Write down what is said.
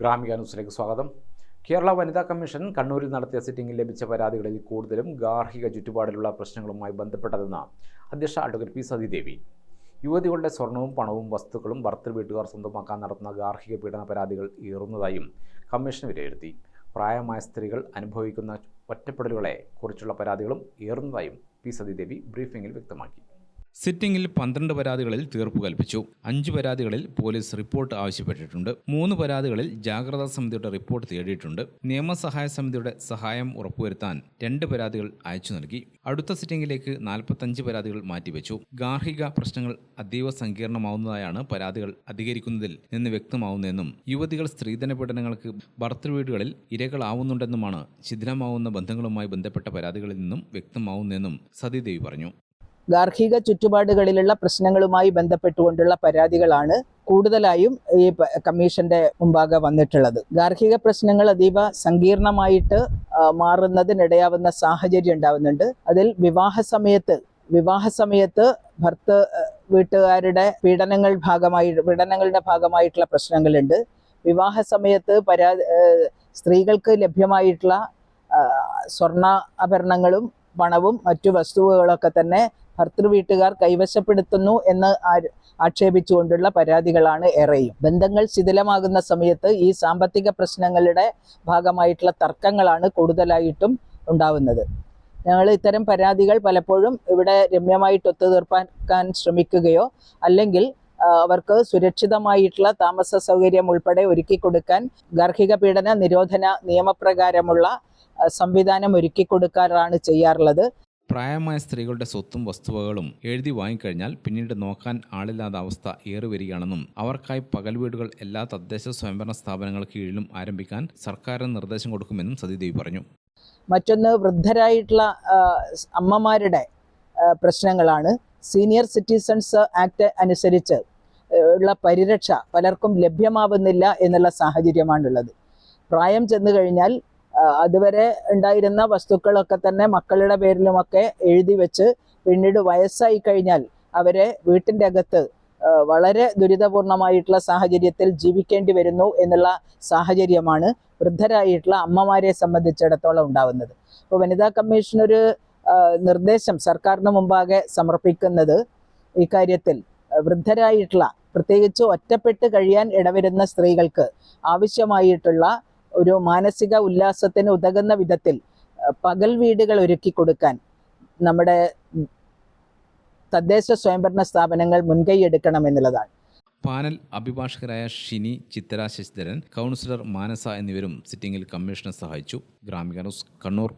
ഗ്രാമിക ന്യൂസിലേക്ക് സ്വാഗതം. കേരള വനിതാ കമ്മീഷൻ കണ്ണൂരിൽ നടത്തിയ സിറ്റിംഗിൽ ലഭിച്ച പരാതികളിൽ കൂടുതലും ഗാർഹിക ചുറ്റുപാടിലുള്ള പ്രശ്നങ്ങളുമായി ബന്ധപ്പെട്ടതെന്ന് അധ്യക്ഷ അഡ്വക്കേറ്റ് പി സതിദേവി. യുവതികളുടെ സ്വർണവും പണവും വസ്തുക്കളും ഭർത്തൃ വീട്ടുകാർ സ്വന്തമാക്കാൻ നടത്തുന്ന ഗാർഹിക പീഡന പരാതികൾ ഏറുന്നതായും കമ്മീഷൻ വിലയിരുത്തി. പ്രായമായ സ്ത്രീകൾ അനുഭവിക്കുന്ന ഒറ്റപ്പെടലുകളെ കുറിച്ചുള്ള പരാതികളും ഏറുന്നതായും പി സതിദേവി ബ്രീഫിംഗിൽ വ്യക്തമാക്കി. സിറ്റിംഗിൽ പന്ത്രണ്ട് പരാതികളിൽ തീർപ്പ് കൽപ്പിച്ചു. അഞ്ച് പരാതികളിൽ പോലീസ് റിപ്പോർട്ട് ആവശ്യപ്പെട്ടിട്ടുണ്ട്. മൂന്ന് പരാതികളിൽ ജാഗ്രതാ സമിതിയുടെ റിപ്പോർട്ട് തേടിയിട്ടുണ്ട്. നിയമസഹായ സമിതിയുടെ സഹായം ഉറപ്പുവരുത്താൻ രണ്ട് പരാതികൾ അയച്ചു നൽകി. അടുത്ത സിറ്റിംഗിലേക്ക് നാൽപ്പത്തഞ്ച് പരാതികൾ മാറ്റിവെച്ചു. ഗാർഹിക പ്രശ്നങ്ങൾ അതീവ സങ്കീർണമാവുന്നതായാണ് പരാതികൾ അധികരിക്കുന്നതിൽ നിന്ന് വ്യക്തമാവുന്നതെന്നും യുവതികൾ സ്ത്രീധന പീഡനങ്ങൾക്ക് ഭർത്തൃവീടുകളിൽ ഇരകളാവുന്നുണ്ടെന്നുമാണ് ശിഥിലമാവുന്ന ബന്ധങ്ങളുമായി ബന്ധപ്പെട്ട പരാതികളിൽ നിന്നും വ്യക്തമാവുന്നതെന്നും സതീദേവി പറഞ്ഞു. ഗാർഹിക ചുറ്റുപാടുകളിലുള്ള പ്രശ്നങ്ങളുമായി ബന്ധപ്പെട്ടുകൊണ്ടുള്ള പരാതികളാണ് കൂടുതലായും ഈ കമ്മീഷന്റെ മുമ്പാകെ വന്നിട്ടുള്ളത്. ഗാർഹിക പ്രശ്നങ്ങൾ അതീവ സങ്കീർണമായിട്ട് മാറുന്നതിനിടയാവുന്ന സാഹചര്യം ഉണ്ടാവുന്നുണ്ട്. അതിൽ വിവാഹ സമയത്ത് വിവാഹ സമയത്ത് ഭർത്ത് വീട്ടുകാരുടെ പീഡനങ്ങൾ ഭാഗമായി പീഡനങ്ങളുടെ ഭാഗമായിട്ടുള്ള പ്രശ്നങ്ങളുണ്ട്. വിവാഹ സമയത്ത് പരാ സ്ത്രീകൾക്ക് ലഭ്യമായിട്ടുള്ള സ്വർണാഭരണങ്ങളും പണവും മറ്റു വസ്തുവകളൊക്കെ തന്നെ ഭർത്തൃ വീട്ടുകാർ കൈവശപ്പെടുത്തുന്നു എന്ന് ആക്ഷേപിച്ചുകൊണ്ടുള്ള പരാതികളാണ് ഏറെയും. ബന്ധങ്ങൾ ശിഥിലമാകുന്ന സമയത്ത് ഈ സാമ്പത്തിക പ്രശ്നങ്ങളുടെ ഭാഗമായിട്ടുള്ള തർക്കങ്ങളാണ് കൂടുതലായിട്ടും ഉണ്ടാവുന്നത്. ഞങ്ങൾ ഇത്തരം പരാതികൾ പലപ്പോഴും ഇവിടെ രമ്യമായിട്ട് ഒത്തുതീർപ്പാക്കാൻ ശ്രമിക്കുകയോ അല്ലെങ്കിൽ അവർക്ക് സുരക്ഷിതമായിട്ടുള്ള താമസ സൗകര്യം ഉൾപ്പെടെ ഒരുക്കി കൊടുക്കാൻ ഗാർഹിക പീഡന നിരോധന നിയമപ്രകാരമുള്ള സംവിധാനം ഒരുക്കി കൊടുക്കാറാണ് ചെയ്യാറുള്ളത്. പ്രായമായ സ്ത്രീകളുടെ സ്വത്തും വസ്തുവകളും എഴുതി വാങ്ങിക്കഴിഞ്ഞാൽ പിന്നീട് നോക്കാൻ ആളില്ലാത്ത അവസ്ഥ ഏറി വരികയാണെന്നും അവർക്കായി പകൽ വീടുകൾ എല്ലാ തദ്ദേശ സ്വയംഭരണ സ്ഥാപനങ്ങൾക്ക് കീഴിലും ആരംഭിക്കാൻ സർക്കാരിന് നിർദ്ദേശം കൊടുക്കുമെന്നും സതിദേവി പറഞ്ഞു. മറ്റൊന്ന് വൃദ്ധരായിട്ടുള്ള അമ്മമാരുടെ പ്രശ്നങ്ങളാണ്. സീനിയർ സിറ്റിസൺസ് ആക്ട് അനുസരിച്ച് ഉള്ള പരിരക്ഷ പലർക്കും ലഭ്യമാവുന്നില്ല എന്നുള്ള സാഹചര്യമാണുള്ളത്. പ്രായം ചെന്നു കഴിഞ്ഞാൽ അതുവരെ ഉണ്ടായിരുന്ന വസ്തുക്കളൊക്കെ തന്നെ മക്കളുടെ പേരിലുമൊക്കെ എഴുതി വെച്ച് പിന്നീട് വയസ്സായി കഴിഞ്ഞാൽ അവരെ വീട്ടിന്റെ അകത്ത് വളരെ ദുരിതപൂർണമായിട്ടുള്ള സാഹചര്യത്തിൽ ജീവിക്കേണ്ടി വരുന്നു എന്നുള്ള സാഹചര്യമാണ് വൃദ്ധരായിട്ടുള്ള അമ്മമാരെ സംബന്ധിച്ചിടത്തോളം ഉണ്ടാവുന്നത്. അപ്പോൾ വനിതാ കമ്മീഷൻ ഒരു നിർദ്ദേശം സർക്കാരിന് മുമ്പാകെ സമർപ്പിക്കുന്നത് ഇക്കാര്യത്തിൽ വൃദ്ധരായിട്ടുള്ള പ്രത്യേകിച്ച് ഒറ്റപ്പെട്ട് കഴിയാൻ ഇടവരുന്ന സ്ത്രീകൾക്ക് ആവശ്യമായിട്ടുള്ള ഒരു മാനസിക ഉല്ലാസത്തിന് ഉതകുന്ന വിധത്തിൽ പകൽ വീടുകൾ ഒരുക്കി കൊടുക്കാൻ നമ്മുടെ തദ്ദേശ സ്വയംഭരണ സ്ഥാപനങ്ങൾ മുൻകൈ എടുക്കണമെന്നുള്ളതാണ് പാനൽ അഭിഭാഷകരായ ഷിനി ചിത്തര ശശിധരൻ കൗൺസിലർ മാനസ എന്നിവരും സിറ്റിംഗിൽ കമ്മീഷനെ സഹായിച്ചു. ഗ്രാമിക ന്യൂസ് കണ്ണൂർ.